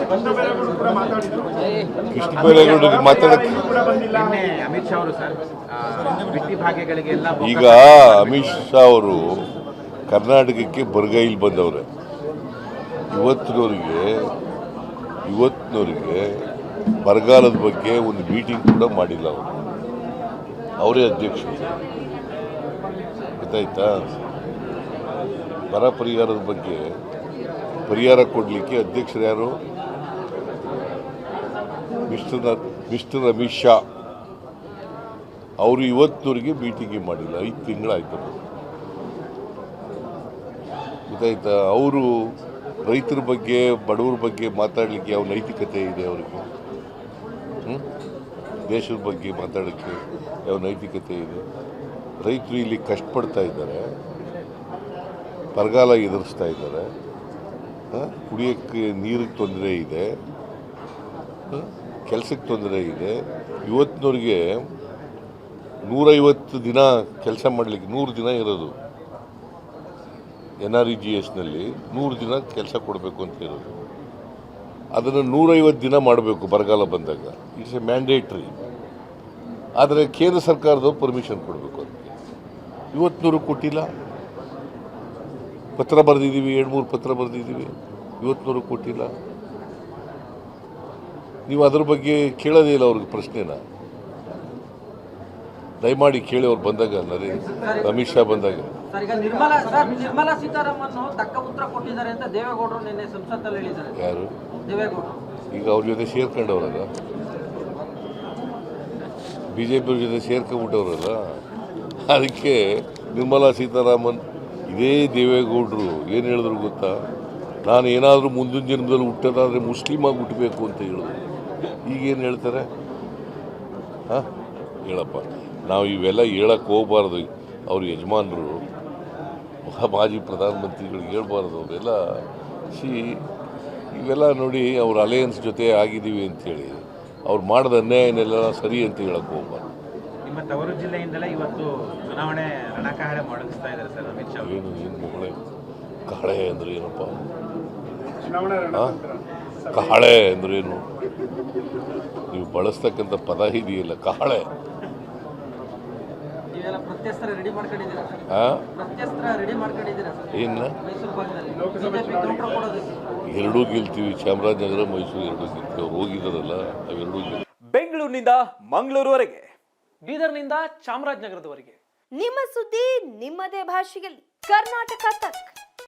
ಕೃಷ್ಣ ಬೈರೇಗೌಡರಿಗೆ ಮಾತಾಡಕ್ಕೆ ಬಂದಿಲ್ಲ. ಅಮಿತ್ ಶಾ ಅವರು ಸರ್ ಆ, ಬಿಟ್ಟಿ ಭಾಗ್ಯಗಳಿಗೆಲ್ಲ ಈಗ ಅಮಿತ್ ಶಾ ಅವರು ಕರ್ನಾಟಕಕ್ಕೆ ಬರಗೈಲಿ ಬಂದವ್ರೆ. ಇವತ್ತಿನವರಿಗೆ ಇವತ್ತಿನವರಿಗೆ ಬರಗಾಲದ ಬಗ್ಗೆ ಒಂದು ಮೀಟಿಂಗ್ ಕೂಡ ಮಾಡಿಲ್ಲ ಅವರು. ಅವರೇ ಅಧ್ಯಕ್ಷರು. ಗೊತ್ತಾಯ್ತಾ? ಬರ ಪರಿಹಾರದ ಬಗ್ಗೆ ಪರಿಹಾರ ಕೊಡಲಿಕ್ಕೆ ಅಧ್ಯಕ್ಷರು ಯಾರು? ಮಿಸ್ಟರ್ ಮಿಸ್ಟರ್ ಅಮಿತ್ ಶಾ ಅವರು ಇವತ್ತಿನವರೆಗೆ ಮೀಟಿಂಗೇ ಮಾಡಿಲ್ಲ. ಐದು ತಿಂಗಳಾಯ್ತು ಗೊತ್ತಾಯ್ತಾ? ಅವರು ರೈತರ ಬಗ್ಗೆ, ಬಡವರ ಬಗ್ಗೆ ಮಾತಾಡಲಿಕ್ಕೆ ಯಾವ ನೈತಿಕತೆ ಇದೆ ಅವರಿಗೆ? ದೇಶದ ಬಗ್ಗೆ ಮಾತಾಡೋಕ್ಕೆ ಯಾವ ನೈತಿಕತೆ ಇದೆ? ರೈತರು ಇಲ್ಲಿ ಕಷ್ಟಪಡ್ತಾ ಇದ್ದಾರೆ. ಬರಗಾಲ ಎದುರಿಸ್ತಾ ಇದ್ದಾರೆ? ಕುಡಿಯೋಕ್ಕೆ ನೀರಿಗೆ ತೊಂದರೆ ಇದೆ. ಕೆಲಸಕ್ಕೆ ತೊಂದರೆ ಇದೆ. ಇವತ್ತಿನವ್ರಿಗೆ ನೂರೈವತ್ತು ದಿನ ಕೆಲಸ ಮಾಡಲಿಕ್ಕೆ ನೂರು ದಿನ ಇರೋದು. ಎನ್ ಆರ್ ಇ ಜಿ ಎಸ್ನಲ್ಲಿ ನೂರು ದಿನ ಕೆಲಸ ಕೊಡಬೇಕು ಅಂತ ಇರೋದು. ಅದನ್ನು ನೂರೈವತ್ತು ದಿನ ಮಾಡಬೇಕು ಬರಗಾಲ ಬಂದಾಗ. ಇಟ್ಸ್ ಎ ಮ್ಯಾಂಡೇಟ್ರಿ ಆದರೆ ಕೇಂದ್ರ ಸರ್ಕಾರದವ್ರು ಪರ್ಮಿಷನ್ ಕೊಡಬೇಕು ಅದಕ್ಕೆ ಇವತ್ತಿನವರು ಕೊಟ್ಟಿಲ್ಲ. ಪತ್ರ ಬರೆದಿದ್ದೀವಿ ಎರಡು ಮೂರು ಪತ್ರ ಬರೆದಿದ್ದೀವಿ. ಇವತ್ತಿನವರು ಕೊಟ್ಟಿಲ್ಲ. ನೀವು ಅದ್ರ ಬಗ್ಗೆ ಕೇಳೋದೇ ಇಲ್ಲ ಅವ್ರಿಗೆ ಪ್ರಶ್ನೆನ. ದಯಮಾಡಿ ಕೇಳಿ ಅವ್ರು ಬಂದಾಗ ನರೇಂದ್ರ ಅಮಿತ್ ಶಾ ಬಂದಾಗ. ಯಾರು? ಈಗ ಅವ್ರ ಜೊತೆ ಸೇರ್ಕೊಂಡವ್ರಲ್ಲ? ಬಿ ಜೆ ಪಿ ಜೊತೆ ಸೇರ್ಕೊಂಡ್ಬಿಟ್ಟವ್ರಲ್ಲ? ಅದಕ್ಕೆ ನಿರ್ಮಲಾ ಸೀತಾರಾಮನ್ ಇದೇ ದೇವೇಗೌಡರು ಏನು ಹೇಳಿದ್ರು ಗೊತ್ತಾ? ನಾನು ಏನಾದರೂ ಮುಂದಿನ ಜನ್ಮದಲ್ಲಿ ಹುಟ್ಟೋದಾದರೆ ಮುಸ್ಲಿಮಾಗಿ ಹುಟ್ಟಬೇಕು ಅಂತ ಹೇಳಿದ್ರು. ಈಗೇನು ಹೇಳ್ತಾರೆ? ಹಾಂ? ಹೇಳಪ್ಪ. ನಾವು ಇವೆಲ್ಲ ಹೇಳಕ್ಕೆ ಹೋಗ್ಬಾರ್ದು. ಅವ್ರ ಯಜಮಾನರು ಮಾಜಿ ಪ್ರಧಾನಮಂತ್ರಿಗಳು ಹೇಳ್ಬಾರ್ದು ಅವರೆಲ್ಲ. ಸಿ ಇವೆಲ್ಲ ನೋಡಿ ಅವ್ರ ಅಲಯನ್ಸ್ ಜೊತೆ ಆಗಿದ್ದೀವಿ ಅಂತೇಳಿ. ಅವ್ರು ಮಾಡಿದ ಅನ್ಯಾಯನೆಲ್ಲ ಸರಿ ಅಂತ ಹೇಳಕ್ಕೆ ಹೋಗ್ಬಾರ್ದು. ನಿಮ್ಮ ತವರು ಜಿಲ್ಲೆಯಿಂದಲೇ ಇವತ್ತು ಚುನಾವಣೆ ರಣಕಾಹಳೆ ಮೊಳಗಿಸ್ತಾ ಇದ್ದಾರೆ ಸರ್ ಅಮಿತ್ ಶಾ ಅವರು. ಏನು ಏನು ಮಗಳೇ? ಕಾಳೆ ಅಂದ್ರೆ ಏನಪ್ಪ? ಚುನಾವಣಾ ಆ? ಅಂದ್ರೇನು ಕಾಳೆ ಅಂದ್ರೆ ಏನು? ನೀವು ಬಳಸ್ತಕ್ಕಂಥ ಪದ ಇದೆಯಲ್ಲ ಕಹಳೆ ಏನು? ಎರಡೂ ಗೆಲ್ತೀವಿ ಚಾಮರಾಜನಗರ ಮೈಸೂರು ಎರಡೂ ಗೆಲ್ತೀವಿ. ಅವ್ರು ಹೋಗಿದ್ದಾರಲ್ಲ ಅವೆರಡೂ ಗೆಲ್ತೀವಿ. ಬೆಂಗಳೂರಿನಿಂದ ಮಂಗಳೂರುವರೆಗೆ. ಬೀದರ್ನಿಂದ ಚಾಮರಾಜನಗರದವರೆಗೆ. ನಿಮ್ಮ ಸುದ್ದಿ ನಿಮ್ಮದೇ ಭಾಷೆಯಲ್ಲಿ. ಕರ್ನಾಟಕ ತಕ್.